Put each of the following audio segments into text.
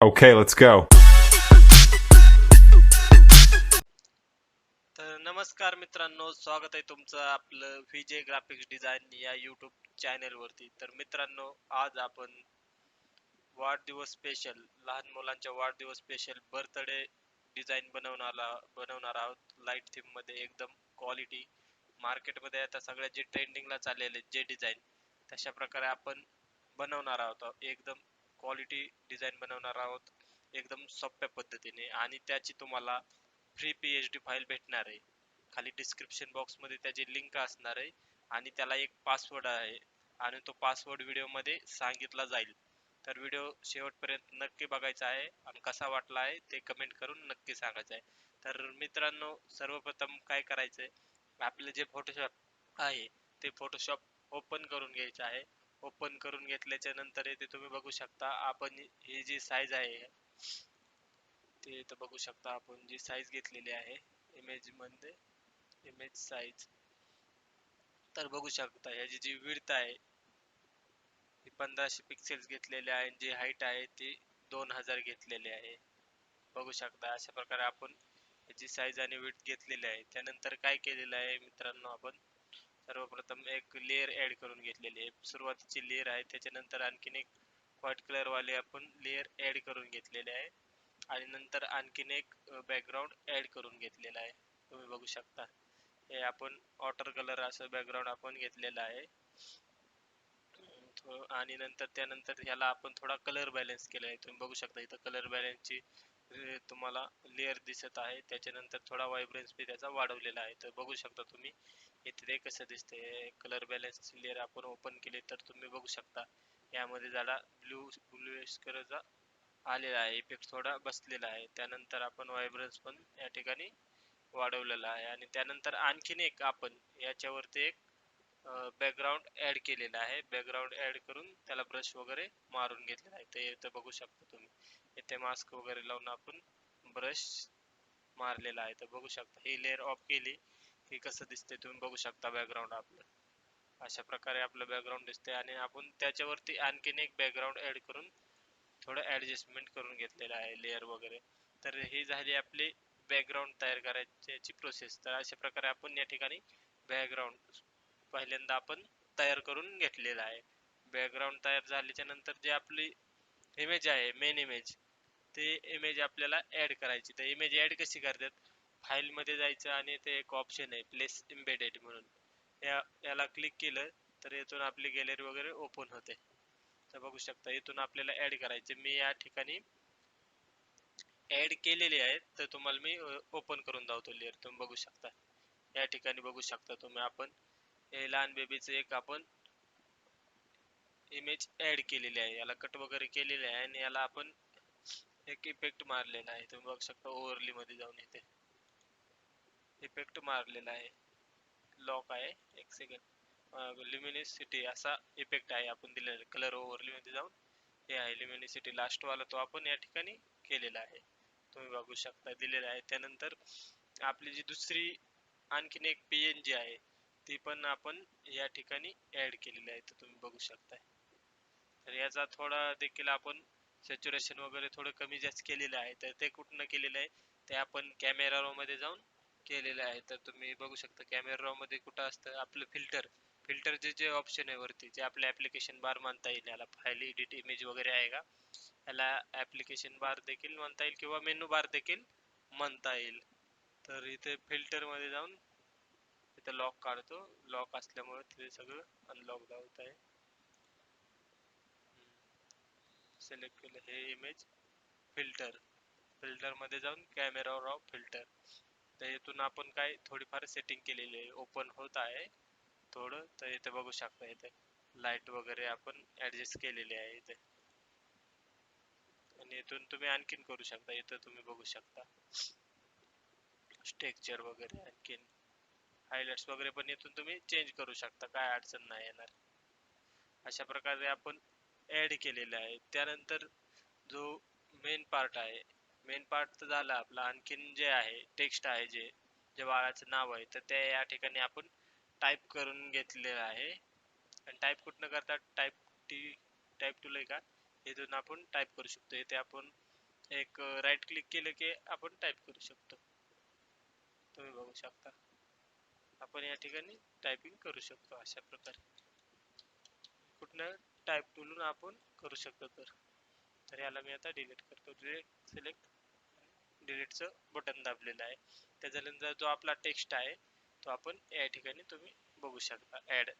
Okay, let's go. तर नमस्कार मित्रांनो स्वागत आहे तुमचं आपलं विजय ग्राफिक्स डिझाईन या युट्यूब चॅनेलवरती तर मित्रांनो आज आपण वाढदिवस स्पेशल लहान मुलांच्या वाढदिवस स्पेशल बर्थडे डिझाईन बनवणारा बनवणार आहोत. लाइट थीममध्ये एकदम क्वालिटी मार्केटमध्ये आता सगळ्या जे ट्रेंडिंगला चाललेले जे डिझाईन तशा प्रकारे आपण बनवणार आहोत. एकदम क्वालिटी डिझाईन बनवणार आहोत. एकदम सोप्या पद्धतीने. आणि त्याची तुम्हाला free P H D file भेटणार आहे. खाली डिस्क्रिप्शन बॉक्समध्ये त्याची लिंक असणार आहे. आणि त्याला एक पासवर्ड आहे. आणि तो पासवर्ड व्हिडिओमध्ये सांगितला जाईल. तर व्हिडिओ शेवटपर्यंत नक्की बघायचा आहे. आणि कसा वाटला आहे ते कमेंट करून नक्की सांगायचं आहे. तर मित्रांनो सर्वप्रथम काय करायचं आहे आपले जे फोटोशॉप आहे ते फोटोशॉप ओपन करून घ्यायचं आहे. ओपन करून घेतल्याच्या नंतर इथे तुम्ही बघू शकता. आपण ही जी साईज आहे ते इथं बघू शकता आपण जी साईज घेतलेली आहे इमेजमध्ये इमेज साईज तर बघू शकता याची जी विड्थ आहे ती पंधराशे पिक्सेल्स घेतलेली आहे जी हाईट आहे ती दोन हजार घेतलेली आहे. बघू शकता अशा प्रकारे आपण याची साईज आणि विड घेतलेली आहे. त्यानंतर काय केलेलं आहे मित्रांनो आपण? सर्वप्रथम एक लेअर ऍड करून घेतलेली आहे. सुरुवातीची लेअर आहे. त्याच्यानंतर आणखीन एक व्हाईट कलरवाले आपण लेअर ऍड करून घेतलेले आहे. आणि नंतर आणखीन एक बॅकग्राऊंड ऍड करून घेतलेला आहे. तुम्ही बघू शकता. हे आपण वॉटर कलर असं बॅकग्राऊंड आपण घेतलेलं आहे. आणि नंतर त्यानंतर ह्याला आपण थोडा कलर बॅलन्स केला आहे. तुम्ही बघू शकता इथं कलर बॅलन्सची तुम्हाला लेअर दिसत आहे. त्याच्यानंतर थोडा व्हायब्रन्स बी त्याचा वाढवलेला आहे. तर बघू शकता तुम्ही इथे कसं दिसते कलर बॅलन्स लेअर आपण ओपन केले तर तुम्ही बघू शकता. यामध्ये जरा ब्लू ब्लूइश कलरचा आलेला आहे. इफेक्ट थोडा बसलेला आहे. त्यानंतर आपण व्हायब्रन्स पण या ठिकाणी वाढवलेला आहे. आणि त्यानंतर आणखीन एक आपण याच्यावरती एक बॅकग्राऊंड ऍड केलेला आहे. बॅकग्राऊंड ऍड करून त्याला ब्रश वगैरे मारून घेतलेला आहे. ते इथं बघू शकता तुम्ही. इथे मास्क वगैरे लावून आपण ब्रश मारलेला आहे. तर बघू शकता ही लेअर ऑफ केली. की कसं दिसते तुम्ही बघू शकता बॅकग्राऊंड आपलं. अशा प्रकारे आपलं बॅकग्राऊंड दिसते आणि आपण त्याच्यावरती आणखीन एक बॅकग्राऊंड ॲड करून थोडं ॲडजस्टमेंट करून घेतलेलं आहे लेअर वगैरे. तर ही झाली आपली बॅकग्राऊंड तयार करायची प्रोसेस तर अशा प्रकारे आपण या ठिकाणी बॅकग्राऊंड पहिल्यांदा आपण तयार करून घेतलेला आहे. बॅकग्राऊंड तयार झाल्याच्यानंतर जे आपली इमेज आहे मेन इमेज ते इमेज आपल्याला ऍड करायची. तर इमेज ऍड कशी करतात? फाईलमध्ये जायचं आणि ते एक ऑप्शन आहे प्लेस इम्बेडेड म्हणून. या याला क्लिक केलं तर येथून आपली गॅलरी वगैरे ओपन होते. तर बघू शकता इथून आपल्याला ऍड करायचे. मी या ठिकाणी ऍड केलेली आहेत तर तुम्हाला मी ओपन करून दावतो लेअर तुम्ही बघू शकता. या ठिकाणी बघू शकता तुम्ही आपण. लहान बेबीचं एक आपण इमेज ऍड केलेली आहे. याला कट वगैरे केलेले आहे आणि याला आपण एक इफेक्ट मारलेला आहे. तुम्ही बघू शकता ओव्हरली मध्ये जाऊन इथे. इफेक्ट मारलेला आहे. लॉक आहे. एक सेकंड लिमिनिसिटी असा इफेक्ट आहे आपण दिलेला कलर ओव्हरली मध्ये जाऊन हे आहे. लिमिनिसिटी लास्ट वाला तो आपण या ठिकाणी केलेला आहे. तुम्ही बघू शकता दिलेला आहे. त्यानंतर आपली जी दुसरी आणखीन एक पीएनजी आहे ती पण आपण या ठिकाणी ऍड केलेली आहे. तर तुम्ही बघू शकताय. तर याचा थोडा देखील आपण सॅच्युरेशन वगैरे थोडं कमी जास्त केलेलं आहे तर ते कुठनं केलेलं आहे ते आपण कॅमेरा रो मध्ये जाऊन केलेलं आहे. तर तुम्ही बघू शकता कॅमेरा रो मध्ये कुठं असतं आपलं फिल्टर फिल्टरचे जे ऑप्शन आहे वरती जे आपल्या ॲप्लिकेशन बार म्हणता येईल याला फाईल एडिट इमेज वगैरे आहे का याला ॲप्लिकेशन बार देखील म्हणता येईल किंवा मेनू बार देखील म्हणता येईल. तर इथे फिल्टरमध्ये जाऊन इथे लॉक काढतो. लॉक असल्यामुळे ते सगळं अनलॉक दावत आहे. सिलेक्ट केलं हे इमेज फिल्टर फिल्टरमध्ये जाऊन कॅमेरा रॉ फिल्टर तर इथून आपण काय थोडीफार सेटिंग केलेली आहे. ओपन होत आहे. थोडं तर इथे बघू शकता इथे. लाइट वगैरे आपण ॲडजस्ट केलेली आहे इथे. आणि इथून तुम्ही आणखीन करू शकता. इथं तुम्ही बघू शकता. स्ट्रेक्चर वगैरे आणखीन. हायलाइट्स वगैरे पण इथून तुम्ही चेंज करू शकता. काय अडचण नाही येणार. अशा प्रकारे आपण ऍड केलेले आहे. त्यानंतर जो मेन पार्ट आहे मेन पार्ट तर झाला आपला. आणखीन जे आहे टेक्स्ट आहे जे जे बाळाचं नाव आहे तर ते या ठिकाणी आपण टाईप करून घेतलेलं आहे. आणि टाईप कुठनं करता टाईप टी टाईप टू आहे का? इथून आपण टाईप करू शकतो. इथे आपण एक राईट क्लिक केलं की आपण टाईप करू शकतो. तुम्ही बघू शकता. आपण या ठिकाणी टायपिंग करू शकतो अशा प्रकारे. कुठनं? टाईप टूलून आपण करू शकतो तर. तर याला मी आता डिलीट करतो. डिलीट सिलेक्ट डिलीटचं बटन दाबलेलं आहे. त्याच्यानंतर जो आपला टेक्स्ट आहे तो आपण या ठिकाणी तुम्ही बघू शकता. ॲड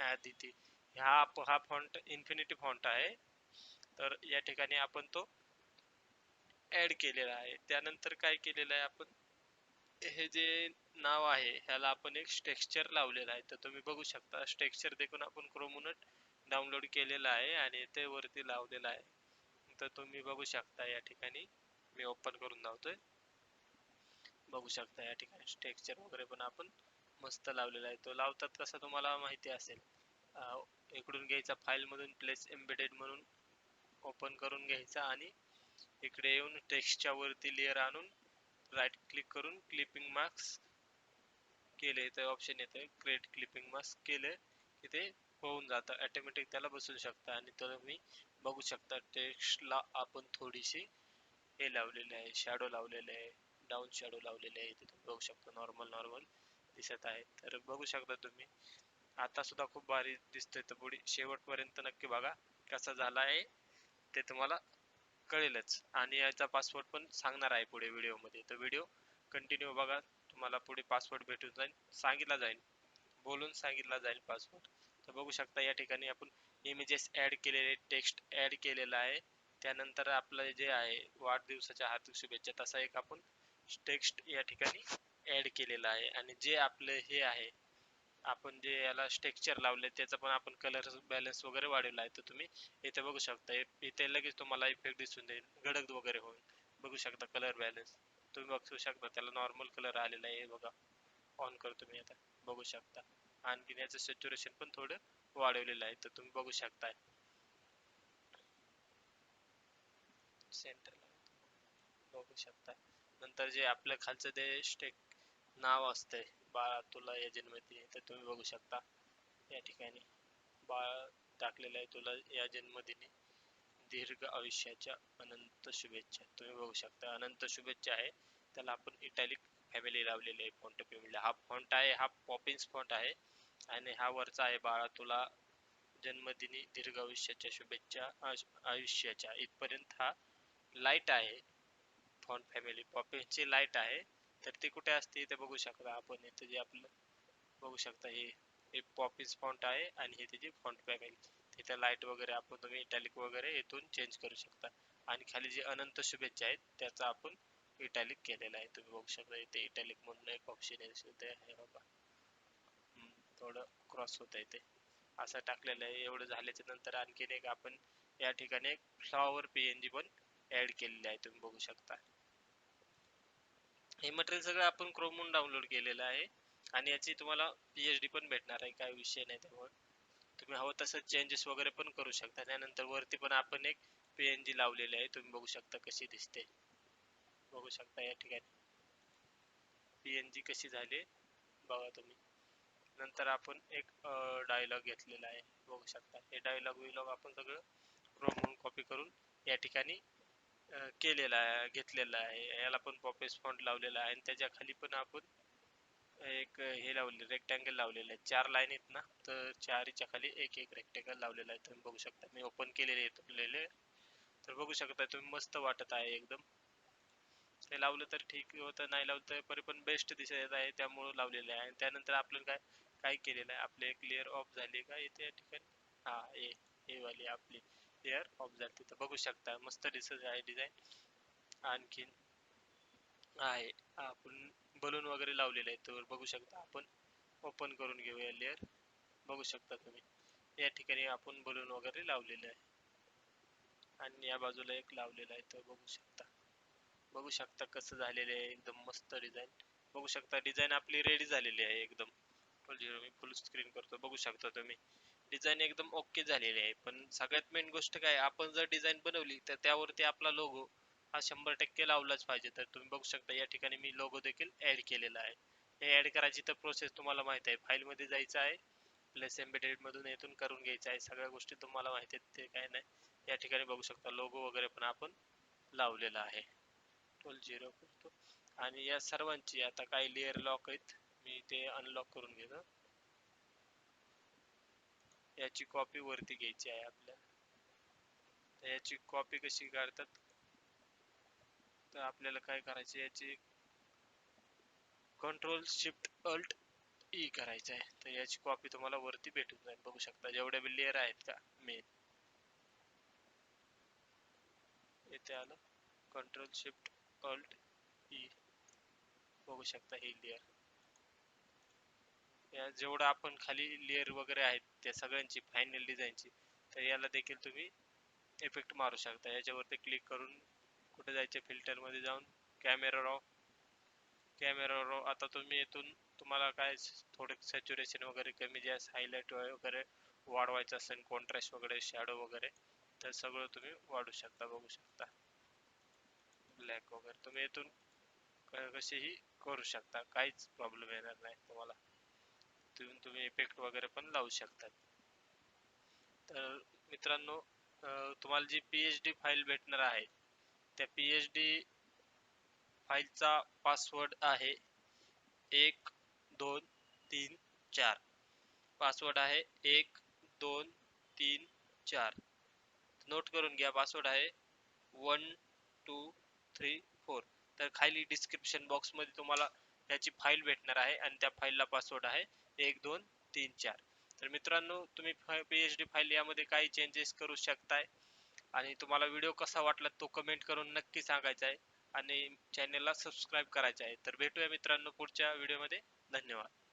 ॲड इथे हा हा फॉन्ट इन्फिनिटी फॉन्ट आहे. तर या ठिकाणी आपण तो ॲड केलेला आहे. त्यानंतर काय केलेलं आहे आपण हे जे नाव आहे ह्याला आपण एक टेक्स्चर लावलेला आहे. तर तुम्ही बघू शकता. टेक्स्चर देखून आपण क्रोमोनट डाउनलोड केलेला आहे आणि ते वरती लावलेलं आहे. तर तुम्ही बघू शकता या ठिकाणी. मी ओपन करून लावतोय. बघू शकता या ठिकाणी टेक्स्चर वगैरे पण आपण मस्त लावलेला आहे. तो लावतात कसं तुम्हाला माहिती असेल इकडून घ्यायचा फाईलमधून प्लेस एम्बेडेड म्हणून ओपन करून घ्यायचा आणि इकडे येऊन टेक्स्टच्या वरती लेअर आणून राईट क्लिक करून क्लिपिंग मार्क्स केले. तर ऑप्शन येते क्रिएट क्लिपिंग मार्क्स केले की ते होऊन जातं. ऑटोमॅटिक त्याला बसू शकता आणि तुम्ही बघू शकता. टेक्स्टला आपण थोडीशी हे लावलेले आहे. शॅडो लावलेले आहे. डाऊन शॅडो लावलेले आहे. ते तुम्ही बघू शकता. नॉर्मल नॉर्मल दिसत आहे. तर बघू शकता तुम्ही. आता सुद्धा खूप भारी दिसतोय तर पुढे शेवटपर्यंत नक्की बघा कसा झाला आहे. ते तुम्हाला कळेलच. आणि याचा पासवर्ड पण सांगणार आहे पुढे व्हिडिओमध्ये. तर व्हिडिओ कंटिन्यू बघा. तुम्हाला पुढे पासवर्ड भेटून जाईल. सांगितला जाईल. बोलून सांगितला जाईल पासवर्ड तर बघू शकता या ठिकाणी आपण इमेजेस ॲड केलेले टेक्स्ट ॲड केलेला आहे. त्यानंतर आपलं जे आहे वाढदिवसाच्या हार्दिक शुभेच्छा तसा एक आपण टेक्स्ट या ठिकाणी ॲड केलेला आहे. आणि जे आपलं हे आहे आपण जे याला स्ट्रक्चर लावले त्याचा पण आपण कलर बॅलन्स वगैरे वाढवला आहे. तर तुम्ही इथे बघू शकता इथे लगेच तुम्हाला इफेक्ट दिसून देईल गडद वगैरे होईल. बघू शकता कलर बॅलन्स तुम्ही बघू शकता त्याला नॉर्मल कलर आलेला आहे. बघा. ऑन करतो मी आता. बघू शकता. आणखीन याचं सॅच्युरेशन पण थोडं वाढवलेलं आहे. तर तुम्ही बघू शकताय. सेंटर बघू शकता नंतर जे आपल्या खालचं ते स्टेक नाव असतंय. बाळा तुला या जन्मदिनी तर तुम्ही बघू शकता. या ठिकाणी बाळ टाकलेलं आहे तुला या जन्मदिनी. दीर्घ आयुष्याच्या अनंत शुभेच्छा. तुम्ही बघू शकता. अनंत शुभेच्छा आहे. त्याला आपण इटॅलिक फॅमिली लावलेली आहे. फॉन्ट फॅमिली हा फॉन्ट आहे. हा पॉपिन्स फॉन्ट आहे. आणि हा वरचा आहे बाळा तुला जन्मदिनी दीर्घ आयुष्याच्या शुभेच्छा आयुष्याच्या. इथपर्यंत हा लाइट आहे. फॉन्ट फॅमिली पॉपिंगची लाइट आहे. तर ती कुठे असते ते बघू शकता आपण. इथे जे आपलं बघू शकता हे एक पॉपिन्स फॉन्ट आहे आणि हे त्याची फॉन्ट फॅमिली. तिथे लाइट वगैरे आपण तुम्ही इटॅलिक वगैरे इथून चेंज करू शकता. आणि खाली जे अनंत शुभेच्छा आहेत त्याचा आपण इटॅलिक केलेला आहे. तुम्ही बघू शकता इथे इटॅलिक म्हणून एक ऑप्शन आहे. बाबा थोडं क्रॉस होत आहे ते. असं टाकलेलं आहे. एवढं झाल्याच्यानंतर आणखीन एक आपण या ठिकाणी एक फ्लॉवर पीएनजी पण ऍड केलेले आहे. तुम्ही बघू शकता. हे मटेरियल सगळं आपण क्रोमून डाउनलोड केलेलं आहे. आणि याची तुम्हाला पीएचडी पण भेटणार आहे. काय विषय नाही त्यामुळे. तुम्ही हवं तसं चेंजेस वगैरे पण करू शकता. त्यानंतर वरती पण आपण एक पीएनजी लावलेली आहे. तुम्ही बघू शकता कशी दिसते. बघू शकता या ठिकाणी. पीएनजी कशी झाली बघा तुम्ही. नंतर आपण एक डायलॉग घेतलेला आहे. बघू शकता. हे डायलॉग विलॉग आपण सगळं क्रोम कॉपी करून या ठिकाणी केलेला आहे घेतलेला आहे. याला पण पॉपेस फॉन्ट लावलेला आहे. आणि त्याच्याखाली पण आपण एक हे लावले रेक्टँगल लावलेलं आहे. चार लाईन आहेत ना तर चारीच्या खाली एक एक रेक्टँगल लावलेला आहे. तुम्ही बघू शकता. मी ओपन केलेले तुटलेले तर बघू शकता तुम्ही मस्त वाटत आहे एकदम. ते लावलं तर ठीक होतं नाही लावलं तर परी पण बेस्ट दिसत आहे. त्यामुळं लावलेलं आहे. आणि त्यानंतर आपल्याला काय काय केलेलं आहे? आपले क्लिअर ऑफ झाले का इथे या ठिकाणी? हा ए हे वाली आपली क्लिअर ऑफ झाली तिथं. बघू शकता मस्त दिसत आहे डिझाईन आणखीन आहे. आपण बलून वगैरे लावलेले आहेत तर बघू शकता आपण. ओपन करून घेऊया लेअर बघू शकता तुम्ही. या ठिकाणी आपण बलून वगैरे लावलेले आहे. आणि या बाजूला एक लावलेला आहे तर बघू शकता. बघू शकता कसं झालेलं आहे एकदम मस्त डिझाईन बघू शकता डिझाईन आपली रेडी झालेली आहे एकदम. फुल झिरो मी फुल स्क्रीन करतो बघू शकता तुम्ही. डिझाईन एकदम ओके झालेली आहे. पण सगळ्यात मेन गोष्ट काय आपण जर डिझाईन बनवली तर त्यावरती आपला लोगो हा शंभर टक्के लावलाच पाहिजे. तर तुम्ही बघू शकता या ठिकाणी मी लोगो देखील ॲड केलेला आहे. हे ॲड करायची तर प्रोसेस तुम्हाला माहीत आहे. फाईलमध्ये जायचं आहे प्लस एम्बेडेडमधून येथून करून घ्यायचं आहे. सगळ्या गोष्टी तुम्हाला माहिती आहेत ते काय नाही. या ठिकाणी बघू शकता लोगो वगैरे पण आपण लावलेला आहे. टोल झिरो करतो. आणि या सर्वांची आता काही लेअर लॉक आहेत. मी ते अनलॉक करून घेतो. याची कॉपी वरती घ्यायची आहे आपल्या. तर याची कॉपी कशी काढतात? तर आपल्याला काय करायचे याची कंट्रोल शिफ्ट अल्ट ई करायचं आहे. तर याची कॉपी तुम्हाला वरती भेटून जाईल. बघू शकता जेवढ्या बी लेअर आहेत का? मेन येथे आलं. कंट्रोल शिफ्ट अल्ट ई बघू शकता ही लेअर जेवढं आपण खाली लेअर वगैरे आहेत त्या सगळ्यांची फायनल डिझाईनची तर याला देखील तुम्ही इफेक्ट मारू शकता. याच्यावरती क्लिक करून कुठे जायचे फिल्टरमध्ये जाऊन कॅमेरा रॉ कॅमेरा रॉ आता तुम्ही इथून तुम्हाला काय थोडं सॅच्युरेशन वगैरे कमी जास्त हायलाईट वगैरे वाढवायचं असेल कॉन्ट्रास्ट वगैरे शॅडो वगैरे तर सगळं तुम्ही वाढू शकता बघू शकता. ब्लॅक वगैरे. तुम्ही इथून कशीही करू शकता. काहीच प्रॉब्लेम येणार नाही तुम्हाला. तिथून तुम्ही इफेक्ट वगैरे पण लावू शकतात तर मित्रांनो तुम्हाला G P H D file भेटणार आहे त्या पी एच डी फाईलचा पासवर्ड आहे एक दोन तीन चार. पासवर्ड आहे एक दोन तीन चार. नोट करून घ्या पासवर्ड आहे वन टू थ्री फोर तर खाली डिस्क्रिप्शन बॉक्समध्ये तुम्हाला त्याची फाईल भेटणार आहे आणि त्या फाईलला पासवर्ड आहे एक दोन तीन चार. तर मित्रांनो तुम्ही पी एच डी फाईल यामध्ये काही चेंजेस करू शकताय आणि तुम्हाला व्हिडिओ कसा वाटला तो कमेंट करून नक्की सांगायचा आहे आणि चॅनेलला सबस्क्राईब करायचं आहे. तर भेटूया मित्रांनो पुढच्या व्हिडिओमध्ये धन्यवाद.